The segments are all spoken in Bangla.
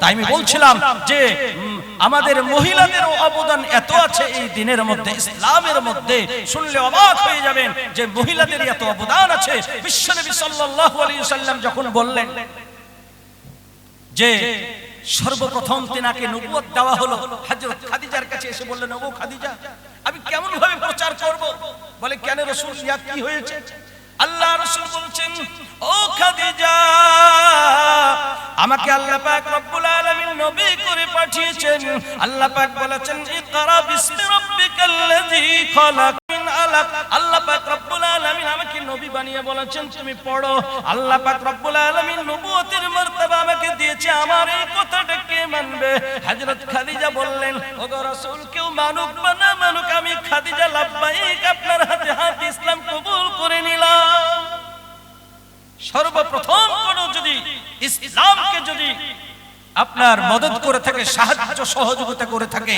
তাই আমি বলছিলাম যে আমাদের মহিলাদের অবদান এত আছে এই দিনের মধ্যে ইসলামের মধ্যে। শুনলে অবাক হয়ে যাবেন যে মহিলাদের এত অবদান আছে। বিশ্বনবী সাল্লাল্লাহু আলাইহি সাল্লাম যখন বললেন যে সর্বপ্রথম তিনাকে নবুয়ত দেওয়া হলো। হযরত খাদিজার কাছে এসে বললেন ও খাদিজা আমি কেমন ভাবে প্রচার করব? বলে কেন রাসূল ইয়া কি হয়েছে? আল্লাহ রাসূল বলছেন ও আমাকে আল্লাহ পাক রব্বুল আলামিন নবী করে পাঠিয়েছেন। আল্লাহ পাক বলেছেন, ইকরা বিসমি রাব্বিকাল্লাযী খালাক মিন আলাক। আল্লাহ পাক রব্বুল আলামিন আমাকে নবী বানিয়ে বলেছেন, তুমি পড়ো। আল্লাহ পাক রব্বুল আলামিন নবুয়তের মর্তবা আমাকে দিয়েছে, আমার এই কথাটা কে মানবে? হযরত খাদিজা বললেন, ওগো রাসূল, কেউ মানুক বা না মানুক, আমি খাদিজা লাব্বাইক ইসলামকে যদি আপনার মদত করে থাকে সাহায্য সহযোগিতা করে থাকে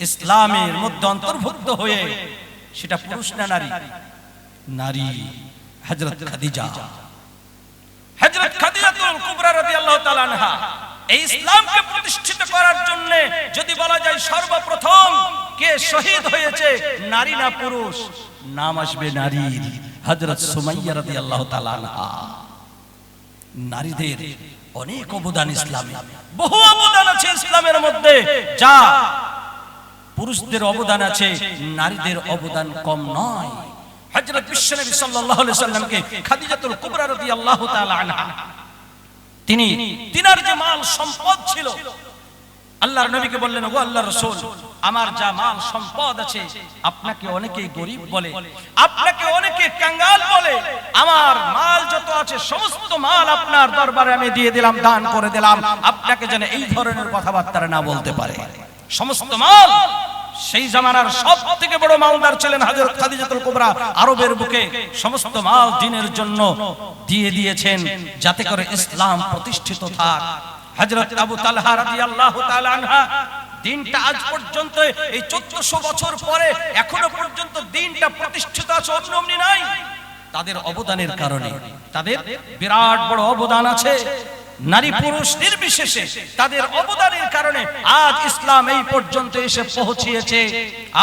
ইসলামের মধ্যে অন্তর্ভুক্ত হয়ে সেটা পুরুষ না নারী? নারী। হযরত খাদিজা। হযরত খাদিজাতুল কুবরা রাদিয়াল্লাহু তাআলা আনহা। এই ইসলামকে প্রতিষ্ঠিত করার জন্য যদি বলা যায় সর্বপ্রথম কে শহীদ হয়েছে নারী না পুরুষ? নাম আসবে নারীর হযরত সুমাইয়া রাদিয়াল্লাহু তাআলা আনহা। নারীদের অনেক অবদান ইসলামে। বহু অবদান আছে ইসলামের মধ্যে, যা পুরুষদের অবদান আছে, নারীদের অবদান কম নয়। হযরত বিশ্বনবী সাল্লাল্লাহু আলাইহি সাল্লামকে খাদিজাতুল কুবরা রাদিয়াল্লাহু তাআলা আনহা, তিনি তিনার যে মাল সম্পদ ছিল আল্লাহর নবীকে বললেন, ও আল্লাহর রাসূল, আমার যা মাল, সম্পদ আছে, আপনাকে অনেকে গরিব বলে, আপনাকে অনেকে কাঙ্গাল বলে, আমার মাল যত আছে, সমস্ত মাল আপনার দরবারে আমি দিয়ে দিলাম, দান করে দিলাম। আপনাকে যেন এই ধরনের কথাবার্তা না বলতে পারে। সমস্ত মাল সেই জামানার সব থেকে বড় মালদার ছিলেন হযরত খাদিজাতুল কুবরা, আরবের বুকে সমস্ত মাল দিনের জন্য দিয়ে দিয়েছেন, যাতে করে ইসলাম প্রতিষ্ঠিত থাক। হযরত আবু তালহা রাদিয়াল্লাহু তাআলা আনহা, দিনটা আজ পর্যন্ত, এই 1400 বছর পরে, এখনও পর্যন্ত দিনটা প্রতিষ্ঠিত আছে নাই। তাদের অবদানের কারণে, তাদের বিরাট বড় অবদান আছে। নারী পুরুষ নির্বিশেষে তাদের অবদানের কারণে আজ ইসলাম এই পর্যন্ত এসে পৌঁছিয়েছে।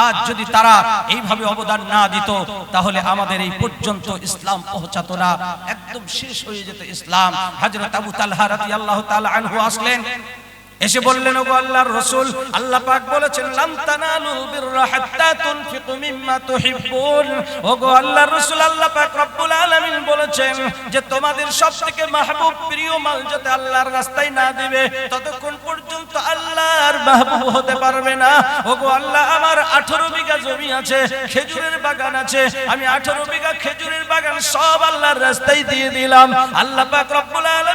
আজ যদি তারা এইভাবে অবদান না দিত, তাহলে আমাদের এই পর্যন্ত ইসলাম পৌঁছাতো না। একদম শেষ হয়ে যেত ইসলাম। হাজরত আবু তালহা আল্লাহ তাআলা আনহু আসলেন। এসে বললেন, ওগো আল্লাহর রাসূল, আল্লাহ পাক বলেছেন, লাম তানালুল বিররা হাত্তা তুনফিকু মিম্মা তুহিব্বুন। ওগো আল্লাহর রাসূল, আল্লাহ পাক রব্বুল আলামিন বলেছেন যে, তোমাদের সবথেকে মাহবুব প্রিয় মাল যাতে আল্লাহর রাস্তায় না দিবে, ততক্ষণ পর্যন্ত আল্লাহর মাহবুব হতে পারবে না। ওগো আল্লাহ, আমার 18 বিঘা জমি আছে, খেজুরের বাগান আছে, আমি 18 বিঘা খেজুরের বাগান সব আল্লাহর রাস্তায় দিয়ে দিলাম। আল্লাহ পাক রব্বুল আলামিন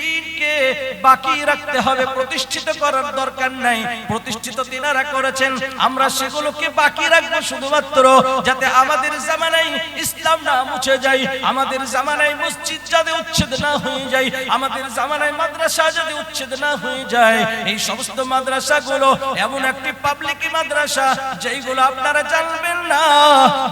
বাকি রাখতে হবে, প্রতিষ্ঠিত করার দরকার নাই। প্রতিষ্ঠিত তিনারা করেছেন, আমরা সেগুলোকে বাকি রাখব শুধুমাত্র, যাতে আমাদের জামানায় ইসলাম না মুছে যায়, আমাদের জামানায় মসজিদ যাতে উচ্ছেদ না হয়ে যায়, আমাদের জামানায় মাদ্রাসা যদি উচ্ছেদ না হয়ে যায়। এই সমস্ত মাদ্রাসাগুলো এমন একটি পাবলিক মাদ্রাসা, যেইগুলো আপনারা জানবেন না।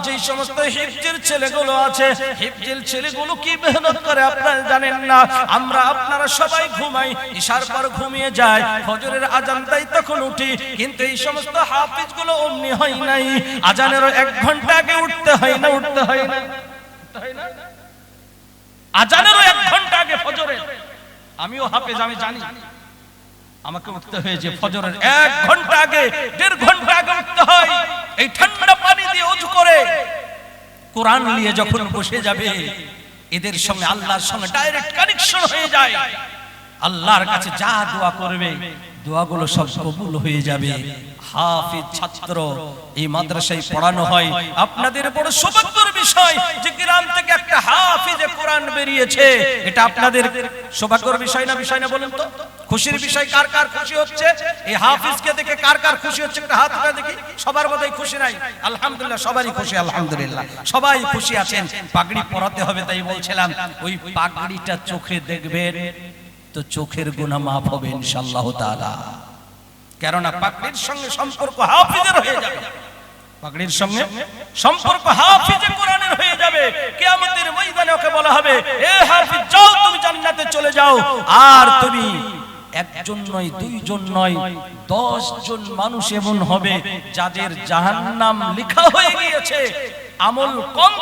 যেই সমস্ত হিফজের ছেলেগুলো আছে, হিফজের ছেলেগুলো কি মেহনত করে আপনারা জানেন না? আমরা আপনারা সবাই ঘুমাই ইশার পর ঘুমিয়ে যায়, ফজরের আজান তখন উঠি, কিন্তু এই সমস্ত হাফিজগুলো অমনি হয় নাই। আজানেরও এক ঘণ্টা আগে উঠতে হয় না, উঠতে হয় না আজানেরও এক ঘণ্টা আগে ফজরের। আমিও হাফেজ, আমি জানি। আমাকে উঠতে হয়েছে ফজরের এক ঘণ্টা আগে, দেড় ঘণ্টা আগে উঠতে হয়। এই ঠান্ডা পানি দিয়ে অজু করে। কোরআন নিয়ে যখন বসে যাবে, এদের সঙ্গে আল্লাহর সঙ্গে ডাইরেক্ট কানেকশন হয়ে যায়। আল্লাহর কাছে যা দোয়া করবে, দোয়াগুলো সব কবুল হয়ে যাবে। হাফিজ ছাত্র, এই মাদ্রাসায় পড়ানো হয়। আপনাদের বড় সৌভাগ্যের বিষয় যে গ্রাম থেকে একটা হাফিজে কোরআন বেরিয়েছে। এটা আপনাদের সৌভাগ্যের বিষয় না বিষয় না বলুন তো? খুশির বিষয় কার কার খুশি হচ্ছে? এই হাফিজকে দেখে কার কার খুশি হচ্ছে? একটা হাত উঠে দেখি। সবার বোধহয় খুশি নাই। আলহামদুলিল্লাহ, সবারই খুশি, আলহামদুলিল্লাহ। সবাই খুশি আছেন। পাগড়ি পরাতে হবে তাই বলছিলাম, ওই পাগড়িটা চোখে দেখবেন। তো চোখের গুণা মাফ হবে ইনশাআল্লাহ তাআলা। কেননা পাগড়ির সঙ্গে সম্পর্ক হাফিজের হয়ে যাবে। পাগড়ির সঙ্গে সম্পর্ক হাফিজে কোরআনের হয়ে যাবে। কিয়ামতের ময়দানে ওকে বলা হবে, এ হাফিজ, যাও তুমি জান্নাতে চলে যাও। আর তুমি একজন নয়, দুইজন নয় দশ জন মানুষ এমন হবে যাদের জাহান্নাম লেখা হয়ে গিয়েছে। আমল কম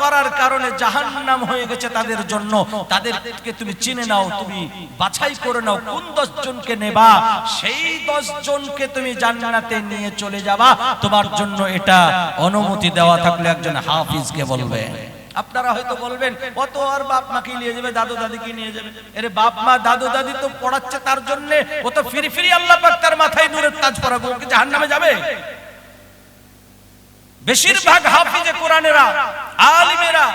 করার কারণে জাহান্নাম হয়ে গেছে তাদের জন্য। তাদেরকে তুমি চিনে নাও, তুমি বাছাই করে নাও। কোন দশ জনকে নেবা? সেই দশ জনকে তুমি জান্নাতে নিয়ে চলে যাবা। তোমার জন্য এটা অনুমতি দেওয়া থাকলে একজন হাফিজকে বলবে। আপনারা হয়তো বলবেন কত আর বাপ মা মাকে নিয়ে যাবে, দাদু দাদিকে নিয়ে যাবে। এর বাপ মা, দাদু দাদি তো পড়াচ্ছে তার জন্য। ও তো ফিরি ফিরি আল্লাহ পাক তার মাথায় নূরের তাজ পরাবো ওকে জাহান্নামে যাবে। বেশিরভাগ হাফিজে কোরআনেরা, আলিমেরা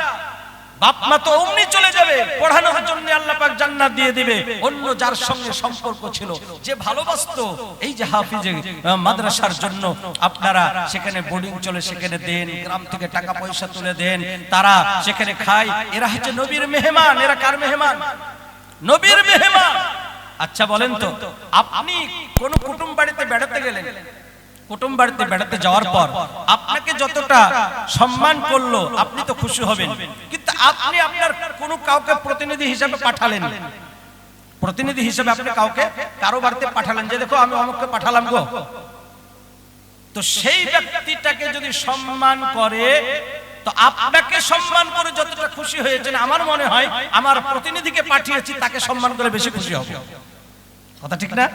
বাপ মা তো অমনি চলে যাবে, পড়ানোর জন্য আল্লাহ পাক জান্নাত দিয়ে দিবে। অন্য যার সঙ্গে সম্পর্ক ছিল, যে ভালোবাসতো, এই যে হাফিজে মাদ্রাসার জন্য আপনারা সেখানে বোর্ডিং চলে, সেখানে দেন, গ্রাম থেকে টাকা পয়সা তুলে দেন, তারা সেখানে খায়। এরা হচ্ছে নবীর মেহমান, এরা কার মেহমান? নবীর মেহমান। আচ্ছা বলেন তো, আপনি কোন কুটুম বাড়িতে বেড়াতে গেলেন? কুটুম বাড়িতে বেড়াতে যাওয়ার পর আপনাকে যতটা সম্মান করল আপনি তো খুশি হবেন। কিন্তু আপনি আপনার কোনো কাউকে প্রতিনিধি হিসাবে পাঠালেন। প্রতিনিধি হিসেবে আপনি কাউকে কারও বাড়িতে পাঠালেন যে দেখো আমি অমুককে পাঠালাম গো। তো সেই ব্যক্তিটাকে যদি সম্মান করে তো আপনাকে সম্মান করে যতটা খুশি হয়েছেন আমার মনে হয় আমার প্রতিনিধিকে পাঠিয়েছি তাকে সম্মান করে বেশি খুশি হবে। কথা ঠিক না?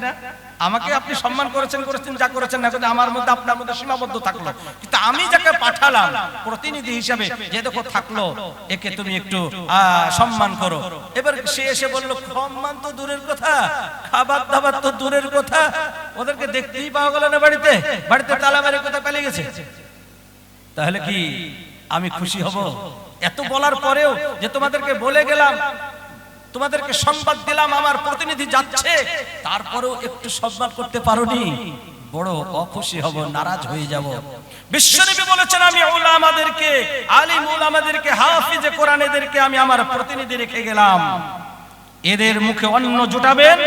আমাকে আপনি সম্মান করেছেন করেছেন যা করেছেন না কিন্তু আমার মধ্যে আপনার মধ্যে সীমাবদ্ধ থাকল। কিন্তু আমি যাকে পাঠালাম প্রতিনিধি হিসাবে যে দেখো থাকল একে তুমি একটু সম্মান করো। এবার সে এসে বলল সম্মান তো দূরের কথা খাবার দাবার তো দূরের কথা। ওদেরকে দেখতেই পাওয়া গেল না বাড়িতে। বাড়িতে তালা মারি কোথায় পালিয়ে গেছে? তাহলে কি আমি খুশি হব? এত বলার পরেও যে তোমাদেরকে বলে গেলাম তোমাদেরকে সংবাদ দিলাম, আমার প্রতিনিধি যাচ্ছে। তারপরেও একটু সম্মান করতে পারোনি। বড় অখুশি হব, নারাজ হয়ে যাব। বিশ্বনবী বলেছেন, আমি ওলামাদেরকে আলিম ওলামাদেরকে হাফিজে কোরআন এদেরকে আমি আমার প্রতিনিধি রেখে গেলাম। এদের মুখে অন্ন জুটাবেন,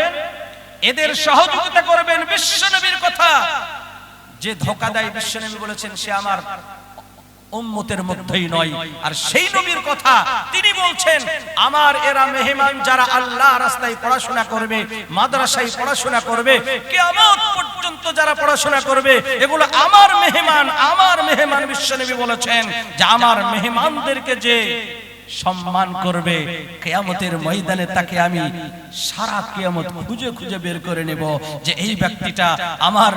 এদের সহযোগিতা করবেন বিশ্বনবীর কথা। যে ধোকা দেয় বিশ্বনবী বলেছেন, সে আমার উম্মতের মধ্যেই নয়। আর সেই নবীর কথা তিনি বলছেন, আমার এরা মেহমান যারা আল্লাহ রাস্তায় পড়াশোনা করবে, মাদ্রাসায় পড়াশোনা করবে, কিয়ামত পর্যন্ত যারা পড়াশোনা করবে, এগুলো আমার মেহমান আমার মেহমান বিশ্বনবী বলেছেন যে আমার মেহমানদেরকে যে সম্মান করবে। কেয়ামতের ময়দানে তাকে আমি সারা কেয়ামত খুঁজে খুঁজে বের করে নেব যে এই ব্যক্তিটা আমার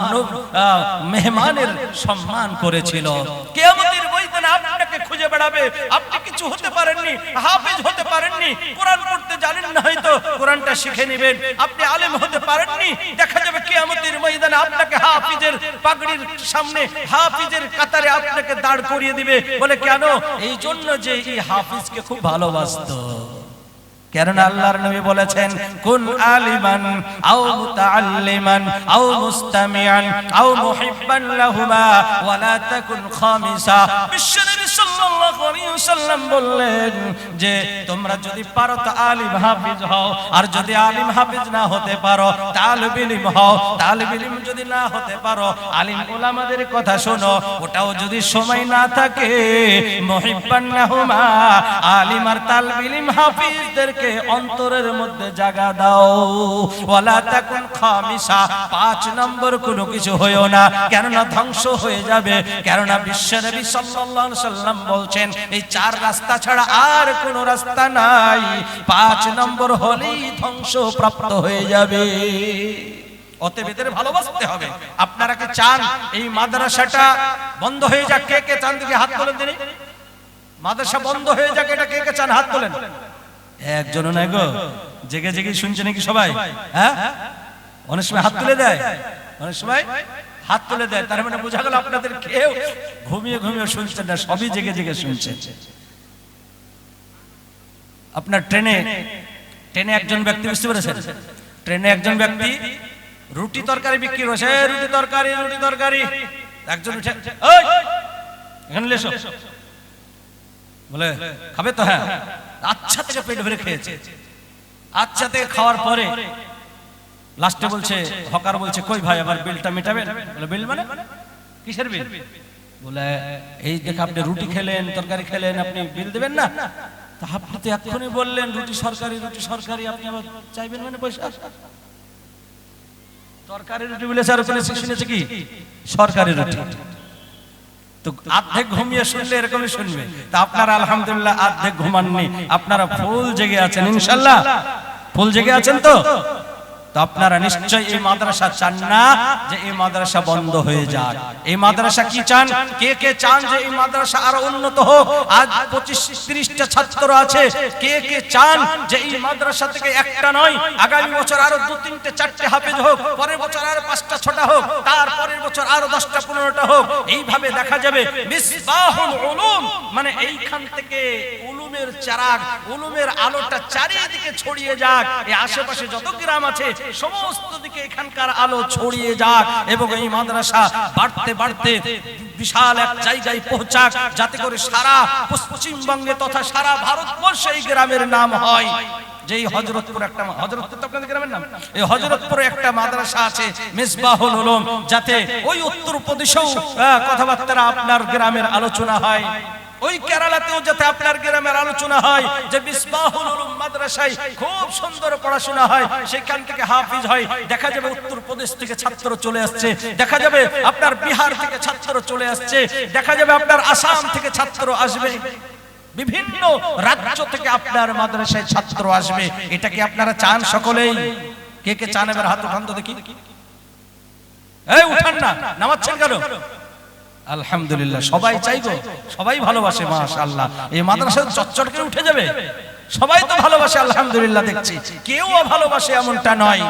মেহমানের সম্মান করেছিল। কেয়ামতের ময়দানে আপনাকে খুঁজে বেড়াবে। আপনি কিছু হতে পারেননি, হাফেজ হতে পারেননি, কোরআন পড়তে জানেন না হয়তো, কোরআনটা শিখে নেবেন। আপনি আলেম হতে পারেননি, দেখা যাবে কেয়ামতের ময়দানে আপনাকে হাফিজের পাগড়ির সামনে, হাফিজের কাতারে আপনাকে দাঁড় করিয়ে দিবে। বলে, কেন? এই জন্য যে এই হাফিজকে খুব ভালোবাসত। কেননা আল্লাহর নবী বলেছেন, কুন আলিমান আও মুতাআল্লিমান আও মুস্তামিআন আও মুহিব্বান লাহুমা ওয়ালা তাকুন খামিসা। বিশ্বনবী বললেন যে, তোমরা যদি পারো তো আলিম হাফিজ হও, আর যদি আলিম হাফিজ না হতে পারো হও যদি না হতে পারো, আলিম কথা শোনো, ওটাও যদি সময় না থাকে আলিম আর হাফিজদেরকে অন্তরের মধ্যে জায়গা দাও, ওয়ালা খামিসা, পাঁচ নম্বর কোনো কিছু হয়েও না, কেননা ধ্বংস হয়ে যাবে, কেননা সাল্লাল্লাহু আলাইহি সাল্লাম বলছেন, এই চার রাস্তা ছাড়া আর কোনো রাস্তা নাই। পাঁচ নম্বর হলেই ধ্বংস প্রাপ্ত হয়ে যাবে। বন্ধ হয়ে যাক? কে কে চান হাত তোলেন তিনি। মাদ্রাসা বন্ধ হয়ে যাক, এটা কে কে চান? হাত তোলেন। একজন গো। জেগে জেগে শুনছে নাকি সবাই? হ্যাঁ? অনেক সময় হাত তুলে দেয়। অনেক সময় হাত তুলে দেয় তার মানে বোঝা গেল আপনাদের কেউ ঘুমিয়ে ঘুমিয়ে শুনছেন না সবই জেগে জেগে শুনছেন আপনার ট্রেনে ট্রেনে একজন ব্যক্তি বুঝতে পেরেছেন? ট্রেনে একজন ব্যক্তি রুটি তরকারি বিক্রি করছে। রুটি তরকারি রুটি তরকারি। একজন উঠে "ওই, এখানে লেসো বলে খাবে তো? হ্যাঁ। আচ্ছা থেকে পেট ভরে খেয়েছে। আচ্ছা থেকে খাওয়ার পরে লাস্টে বলছে হকার বলছে কই ভাই আবার বিলটা মেটাবেন? বলে বিল মানে? কিসের বিল? বলে এই দেখে আপনি রুটি খেলেন তরকারি খেলেন আপনি বিল দেবেন না? তা আপনি তো এক্ষুনি বললেন রুটি সরকারি রুটি সরকারি আপনি আবার চাইবেন মানে পয়সা? তরকারি রুটি বলেছে আর ওখানে শুনেছে কি? সরকারি রুটি। তো আর্ধেক ঘুমিয়ে শুনলে এরকমই শুনবে। তা আপনারা আলহামদুলিল্লাহ আর্ধেক ঘুমাননি। আপনারা ফুল জেগে আছেন ইনশাল্লাহ। ফুল জেগে আছেন তো? তো আপনারা নিশ্চয়ই এই মাদ্রাসা চান না যে এই মাদ্রাসা বন্ধ হয়ে যাক। এই মাদ্রাসা কি চান? কে কে চান যে এই মাদ্রাসা আরও উন্নত হোক? আজ পঁচিশ ত্রিশটা ছাত্র আছে। কে কে চান যে এই মাদ্রাসা থেকে একটা নয়? আগামী বছর আরও দু, তিনটে, চারটে হাফেজ হোক, পরের বছর আরও পাঁচটা, ছটা হোক তার পরের বছর আরও দশটা, পনেরোটা হোক। এইভাবে দেখা যাবে। মানে এইখান থেকে উলুমের চারাগ উলুমের আলোটা চারিদিকে ছড়িয়ে যাক। এই আশেপাশে যত গ্রাম আছে, সমস্ত দিকে এখানকার আলো ছড়িয়ে যাক এবং এই মাদ্রাসা বাড়তে বাড়তে বিশাল এক জায়গায় পৌঁছাক, যাতে করে সারা পশ্চিমবঙ্গে তথা সারা ভারতবর্ষে এই গ্রামের নাম হয়। যেই হজরতপুর একটা হজরতপুর তো আপনাদের গ্রামের নাম? এই হজরতপুরে একটা মাদ্রাসা আছে, মিসবাহুল উলুম, যাতে ওই উত্তর প্রদেশেও কথাবার্তা আপনার গ্রামের আলোচনা হয়। ওই কেরালাতেও যাতে আপনার গ্রামের আলোচনা হয়, যে মিসবাহুল মাদ্রাসায় খুব সুন্দর পড়াশোনা হয়, সেখান থেকে হাফিজ হয়। দেখা যাবে উত্তর প্রদেশ থেকে ছাত্র চলে আসছে। দেখা যাবে আপনার বিহার থেকে ছাত্র চলে আসছে। দেখা যাবে আপনার আসাম থেকে ছাত্র আসবে। বিভিন্ন রাজ্য থেকে আপনার মাদ্রাসায় ছাত্র আসবে। এটা কি আপনারা চান সকলেই? কে কে চান? এবার হাত উঠান তো দেখি। এই, উঠান না। নামাচ্ছেন কেন? আলহামদুলিল্লাহ, সবাই চাইব সবাই ভালোবাসে মাস আল্লাহ এই মাদ্রাসা চটচট করে উঠে যাবে? সবাই তো ভালোবাসে, আলহামদুলিল্লাহ, দেখছি। কেউ ভালোবাসে এমনটা নয়।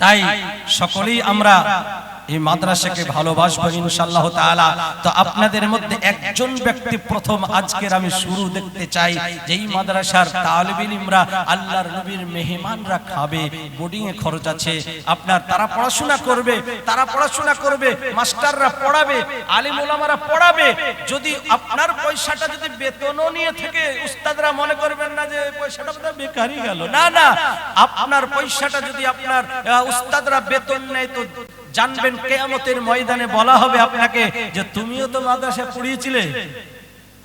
তাই সকলেই আমরা এই মাদ্রাসাকে ভালোবাসবো ইনশাআল্লাহ তাআলা। তো আপনাদের মধ্যে একজন ব্যক্তি প্রথম আজকের আমি শুরু দেখতে চাই যে এই মাদ্রাসার তালিবিল ইমরা আল্লাহর নবীর মেহমানরা খাবে বোর্ডিং এ খরচ আছে, আপনার তারা পড়াশোনা করবে, তারা পড়াশোনা করবে, মাস্টাররা পড়াবে, আলিম ওলামারা পড়াবে, যদি আপনার পয়সাটা যদি বেতনও নিয়ে থেকে, উস্তাদরা মনে করবেন না যে পয়সাটা বোধহয় বেকারই গেল। না না, আপনার পয়সাটা যদি আপনার উস্তাদরা বেতন নেয়, তো জানবেন কেয়ামতের ময়দানে বলা হবে আপনাকে যে তুমিও তো মাদ্রাসায় পড়িয়েছিলে।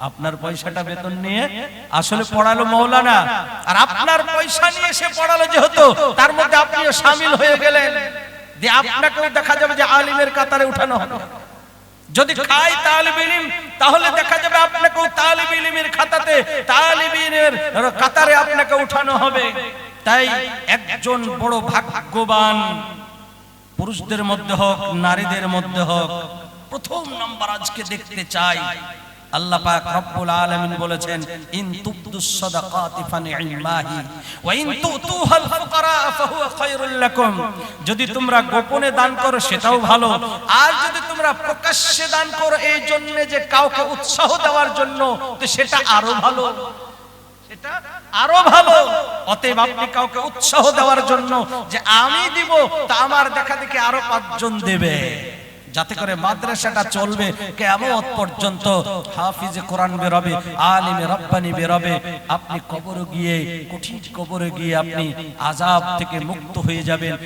আপনার পয়সাটা বেতন নিয়ে আসলে পড়ালো মৌলানা। আর আপনার পয়সা নিয়ে সে পড়ালো যেহেতু, তার মধ্যে আপনিও সামিল হয়ে গেলেন। দিয়ে আপনাকেও দেখা যাবে যে আলিমের কাতারে উঠানো হবে। যদি খাই তালিব ইলিম, তাহলে দেখা যাবে আপনাকেও তালিব ইলিমের খাতাতে, তালিব ইলিমের কাতারে আপনাকে উঠানো হবে। তাই একজন বড় ভাগ্যবান পুরুষদের মধ্যে হোক, নারীদের মধ্যে হোক, প্রথম নাম্বার আজকে দেখতে চাই। আল্লাহ পাক রব্বুল আলামিন বলেছেন, ইন তুবদুস ওয়া ইন তুতুহাল ফুকারা ফাহুয়া খায়রুল লাকুম। যদি তোমরা গোপনে দান করো, সেটাও ভালো। আর যদি তোমরা প্রকাশ্যে দান করো, এই জন্য যে কাউকে উৎসাহ দেওয়ার জন্য, তো সেটা আরও ভালো। সেটা আরও ভালো। অতএব আপনি কাউকে উৎসাহ দেওয়ার জন্য যে আমি দিব, তা আমার দেখা দেখি আরও পাঁচজন দেবে। যাতে করে মাদ্রাসাটা চলবে কেমন পর্যন্ত। হাফিজে কোরআন বেরোবে, আলিমে রব্বানি বেরোবে। আপনি কবরে গিয়ে, কঠিন কবরে গিয়ে আপনি আজাব থেকে মুক্ত হয়ে যাবেন।